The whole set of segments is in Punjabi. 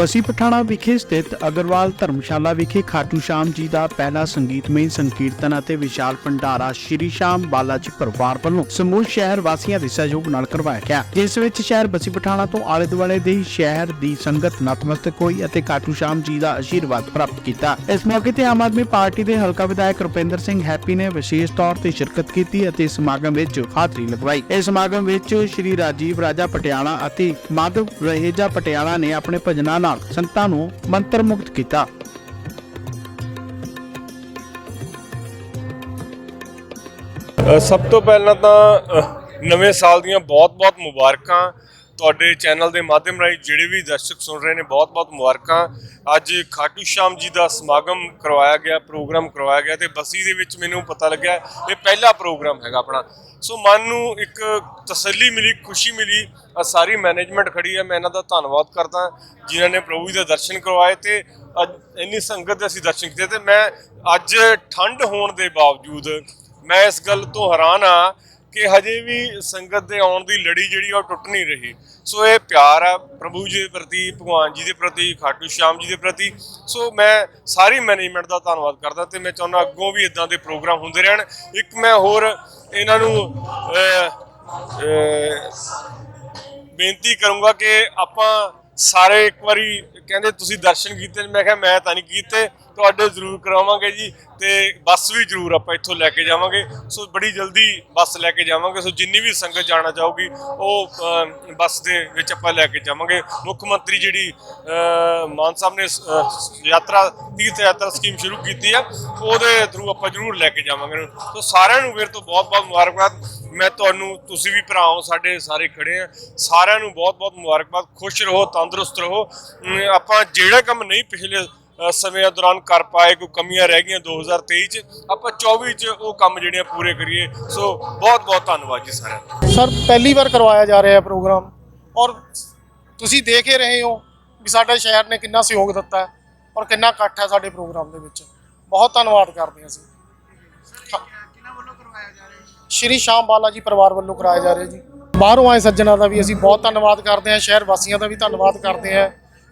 ਪਸੀ ਪਠਾਣਾ ਵਿਖੇ ਸਥਿਤ ਅਗਰਵਾਲ ਧਰਮਸ਼ਾਲਾ ਵਿਖੇ ਖਾਟੂ ਸ਼ਾਮ ਜੀ ਦਾ ਪਹਿਲਾ ਸੰਗੀਤਮਈ ਸੰਕੀਰਤਨ ਅਤੇ ਵਿਸ਼ਾਲ ਭੰਡਾਰਾ ਸ਼੍ਰੀ ਸ਼ਾਮ ਬਾਲਾ ਪਰਿਵਾਰ ਵੱਲੋਂ ਸਮੂਹ ਸ਼ਹਿਰ ਵਾਸੀਆਂ ਦੇ ਸਹਿਯੋਗ ਨਾਲ ਕਰਵਾਇਆ ਗਿਆ। ਜਿਸ ਵਿੱਚ ਸ਼ਹਿਰ ਬਸੀ ਪਠਾਣਾ ਤੋਂ ਆਲੇ ਦੁਆਲੇ ਦੇ ਸ਼ਹਿਰ ਦੀ ਸੰਗਤ, ਨਤਮਸਤਕ ਹੋਈ ਅਤੇ ਖਾਟੂ ਸ਼ਾਮ ਜੀ ਦਾ ਆਸ਼ੀਰਵਾਦ ਪ੍ਰਾਪਤ ਕੀਤਾ। ਇਸ ਮੌਕੇ ਤੇ ਆਮ ਆਦਮੀ ਪਾਰਟੀ ਦੇ ਹਲਕਾ ਵਿਧਾਇਕ ਰੁਪਿੰਦਰ ਸਿੰਘ ਹੈਪੀ ਨੇ ਵਿਸ਼ੇਸ਼ ਤੌਰ ਤੇ ਸ਼ਿਰਕਤ ਕੀਤੀ ਅਤੇ ਸਮਾਗਮ ਵਿੱਚ ਹਾਜ਼ਰੀ ਲਗਵਾਈ। ਇਸ ਸਮਾਗਮ ਵਿੱਚ ਸ਼੍ਰੀ ਰਾਜੀਵ ਰਾਜਾ ਪਟਿਆਲਾ ਅਤੇ ਮਾਧਵ ਰਹੇਜਾ ਪਟਿਆਲਾ ਨੇ ਆਪਣੇ ਭਜਨਾਂ ਨਾਲ ਸੰਗਤਾਂ ਨੂੰ ਮੰਤਰ ਮੁਕਤ ਕੀਤਾ। ਸਭ ਤੋਂ ਪਹਿਲਾਂ ਤਾਂ ਨਵੇਂ ਸਾਲ ਦੀਆਂ ਬਹੁਤ-ਬਹੁਤ ਮੁਬਾਰਕਾਂ। ਤੁਹਾਡੇ ਚੈਨਲ ਦੇ ਮਾਧਿਅਮ ਰਾਹੀਂ ਜਿਹੜੇ ਵੀ ਦਰਸ਼ਕ ਸੁਣ ਰਹੇ ਨੇ, ਬਹੁਤ-ਬਹੁਤ ਮੁਬਾਰਕਾਂ। ਅੱਜ ਖਾਟੂ ਸ਼ਾਮ ਜੀ ਦਾ ਸਮਾਗਮ ਕਰਵਾਇਆ ਗਿਆ, ਪ੍ਰੋਗਰਾਮ ਕਰਵਾਇਆ ਗਿਆ ਤੇ ਬਸੀ ਦੇ ਵਿੱਚ ਮੈਨੂੰ ਪਤਾ ਲੱਗਿਆ ਇਹ ਪਹਿਲਾ ਪ੍ਰੋਗਰਾਮ ਹੈਗਾ ਆਪਣਾ। ਸੋ ਮਨ ਨੂੰ ਇੱਕ ਤਸੱਲੀ ਮਿਲੀ, ਖੁਸ਼ੀ ਮਿਲੀ ਆ ਸਾਰੀ ਮੈਨੇਜਮੈਂਟ ਖੜੀ ਹੈ। ਮੈਂ ਇਹਨਾਂ ਦਾ ਧੰਨਵਾਦ ਕਰਦਾ, ਜਿਨ੍ਹਾਂ ਨੇ ਪ੍ਰਭੂ ਜੀ ਦੇ ਦਰਸ਼ਨ ਕਰਵਾਏ ਤੇ ਅੱਜ ਇੰਨੀ ਸੰਗਤ ਦੇ ਅਸੀਂ ਦਰਸ਼ਨ ਕੀਤੇ ਤੇ ਮੈਂ ਅੱਜ ਠੰਡ ਹੋਣ ਦੇ ਬਾਵਜੂਦ ਮੈਂ ਇਸ ਗੱਲ ਤੋਂ ਹੈਰਾਨ ਆ ਕਿ ਹਜੇ ਵੀ ਸੰਗਤ ਦੇ ਆਉਣ ਦੀ ਲੜੀ ਜਿਹੜੀ ਆ ਉਹ ਟੁੱਟ ਨਹੀਂ ਰਹੀ। ਸੋ ਇਹ ਪਿਆਰ ਆ ਪ੍ਰਭੂ ਜੀ ਦੇ ਪ੍ਰਤੀ, ਭਗਵਾਨ ਜੀ ਦੇ ਪ੍ਰਤੀ, ਖਾਟੂ ਸ਼ਾਮ ਜੀ ਦੇ ਪ੍ਰਤੀ। ਸੋ ਮੈਂ ਸਾਰੀ ਮੈਨੇਜਮੈਂਟ ਦਾ ਧੰਨਵਾਦ ਕਰਦਾ ਤੇ ਮੈਂ ਚਾਹੁੰਦਾ ਅੱਗੋਂ ਵੀ ਇਦਾਂ ਦੇ ਪ੍ਰੋਗਰਾਮ ਹੁੰਦੇ ਰਹਿਣ। ਇੱਕ ਮੈਂ ਹੋਰ ਇਹਨਾਂ ਨੂੰ ਬੇਨਤੀ ਕਰੂੰਗਾ ਕਿ ਆਪਾਂ ਸਾਰੇ ਇੱਕ ਵਾਰੀ ਕਹਿੰਦੇ ਤੁਸੀਂ ਦਰਸ਼ਨ ਕੀਤੇ ਨੇ ਮੈਂ ਕਿਹਾ ਮੈਂ ਤਾਂ ਨਹੀਂ ਕੀਤੇ, ਤੁਹਾਡੇ ਜ਼ਰੂਰ ਕਰਾਵਾਂਗੇ ਜੀ ਤੇ ਬੱਸ ਵੀ ਜ਼ਰੂਰ ਆਪਾਂ ਇੱਥੋਂ ਲੈ ਕੇ ਜਾਵਾਂਗੇ। ਸੋ ਬੜੀ ਜਲਦੀ ਬੱਸ ਲੈ ਕੇ ਜਾਵਾਂਗੇ, ਸੋ ਜਿੰਨੀ ਵੀ ਸੰਗਤ ਜਾਣਾ ਚਾਹੂਗੀ, ਉਹ ਬੱਸ ਦੇ ਵਿੱਚ ਆਪਾਂ ਲੈ ਕੇ ਜਾਵਾਂਗੇ। ਮੁੱਖ ਮੰਤਰੀ ਜਿਹੜੀ ਮਾਨ ਸਾਹਿਬ ਨੇ ਯਾਤਰਾ ਤੀਰਥ ਯਾਤਰਾ ਸਕੀਮ ਸ਼ੁਰੂ ਕੀਤੀ ਆ, ਉਹਦੇ ਥਰੂ ਆਪਾਂ ਜ਼ਰੂਰ ਲੈ ਕੇ ਜਾਵਾਂਗੇ। ਸੋ ਸਾਰਿਆਂ ਨੂੰ ਫਿਰ ਤੋਂ ਬਹੁਤ ਬਹੁਤ ਮੁਬਾਰਕਬਾਦ। ਮੈਂ ਤੁਹਾਨੂੰ ਤੁਸੀਂ ਵੀ ਭਰਾ ਹੋ ਸਾਡੇ ਸਾਰੇ ਖੜੇ ਆ। ਸਾਰਿਆਂ ਨੂੰ ਬਹੁਤ ਬਹੁਤ ਮੁਬਾਰਕਬਾਦ। ਖੁਸ਼ ਰਹੋ ਤੰਦਰੁਸਤ ਰਹੋ। ਆਪਾਂ ਜਿਹੜਾ ਕੰਮ ਨਹੀਂ ਪਿਛਲੇ ਅ, ਸਮਿਆਂ ਦੌਰਾਨ ਕਰ ਪਾਏ ਕੋਈ ਕਮੀਆਂ ਰਹਿ ਗਈਆਂ 2023 ਚ ਆਪਾਂ 24 ਚ ਉਹ ਕੰਮ ਜਿਹੜੇ ਆ ਪੂਰੇ ਕਰੀਏ। ਸੋ ਬਹੁਤ ਬਹੁਤ ਧੰਨਵਾਦ ਜੀ ਸਾਰਿਆਂ ਦਾ। ਸਰ ਪਹਿਲੀ ਵਾਰ ਕਰਵਾਇਆ ਜਾ ਰਿਹਾ ਹੈ ਪ੍ਰੋਗਰਾਮ। ਔਰ ਤੁਸੀਂ ਦੇਖ ਹੀ ਰਹੇ ਹੋ ਵੀ ਸਾਡੇ ਸ਼ਹਿਰ ਨੇ ਕਿੰਨਾ ਸਹਿਯੋਗ ਦਿੱਤਾ ਹੈ ਔਰ ਕਿੰਨਾ ਇਕੱਠ ਹੈ ਸਾਡੇ ਪ੍ਰੋਗਰਾਮ ਦੇ ਵਿੱਚ। ਬਹੁਤ ਧੰਨਵਾਦ ਕਰਦੇ ਹਾਂ ਅਸੀਂ। ਸ਼੍ਰੀ ਸ਼ਾਮ ਬਾਲਾ ਜੀ ਪਰਿਵਾਰ ਵੱਲੋਂ ਕਰਾਇਆ ਜਾ ਰਿਹਾ ਜੀ। ਬਾਹਰੋਂ ਆਏ ਸੱਜਣਾ ਦਾ ਵੀ ਅਸੀਂ ਬਹੁਤ ਧੰਨਵਾਦ ਕਰਦੇ ਹਾਂ, ਸ਼ਹਿਰ ਵਾਸੀਆਂ ਦਾ ਵੀ ਧੰਨਵਾਦ ਕਰਦੇ ਹਾਂ।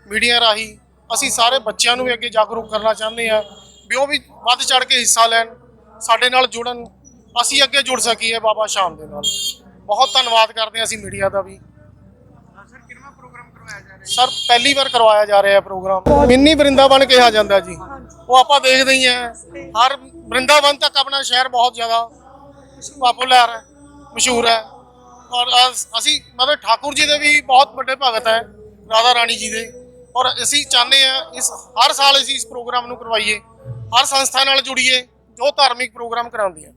ਮੀਡੀਆ ਰਾਹੀਂ ਅਸੀਂ ਸਾਰੇ ਬੱਚਿਆਂ ਨੂੰ ਵੀ ਅੱਗੇ ਜਾਗਰੂਕ ਕਰਨਾ ਚਾਹੁੰਦੇ ਹਾਂ ਵੀ ਉਹ ਵੀ ਵੱਧ ਚੜ ਕੇ ਹਿੱਸਾ ਲੈਣ, ਸਾਡੇ ਨਾਲ ਜੁੜਨ, ਅਸੀਂ ਅੱਗੇ ਜੁੜ ਸਕੀਏ ਬਾਬਾ ਸ਼ਾਮ ਦੇ ਨਾਲ। ਬਹੁਤ ਧੰਨਵਾਦ ਕਰਦੇ ਹਾਂ ਅਸੀਂ ਮੀਡੀਆ ਦਾ ਵੀ। ਸਰ, ਪਹਿਲੀ ਵਾਰ ਕਰਵਾਇਆ ਜਾ ਰਿਹਾ ਹੈ ਪ੍ਰੋਗਰਾਮ। ਮਿੰਨੀ ਵਰਿੰਦਾਵਨ ਕਿਹਾ ਜਾਂਦਾ ਜੀ। ਉਹ ਆਪਾਂ ਦੇਖਦੇ ਹੀ ਆ ਹਰ ਵਰਿੰਦਾਵਨ ਤੱਕ ਆਪਣਾ ਸ਼ਹਿਰ ਬਹੁਤ ਜ਼ਿਆਦਾ ਪਪੂਲਰ ਹੈ, ਮਸ਼ਹੂਰ ਹੈ। ਔਰ ਅਸ- ਅਸੀਂ ਮਤਲਬ ਠਾਕੁਰ ਜੀ ਦੇ ਵੀ ਬਹੁਤ ਵੱਡੇ ਭਗਤ ਹੈ, ਰਾਧਾ ਰਾਣੀ ਜੀ ਦੇ। ਔਰ ਅਸੀਂ ਚਾਹੁੰਦੇ ਆ ਇਸ, ਹਰ ਸਾਲ ਅਸੀਂ ਇਸ ਪ੍ਰੋਗਰਾਮ ਨੂੰ ਕਰਵਾਈਏ, ਹਰ ਸੰਸਥਾ ਨਾਲ ਜੁੜੀਏ, ਜੋ ਧਾਰਮਿਕ ਪ੍ਰੋਗਰਾਮ ਕਰਾਉਂਦੀ ਹੈ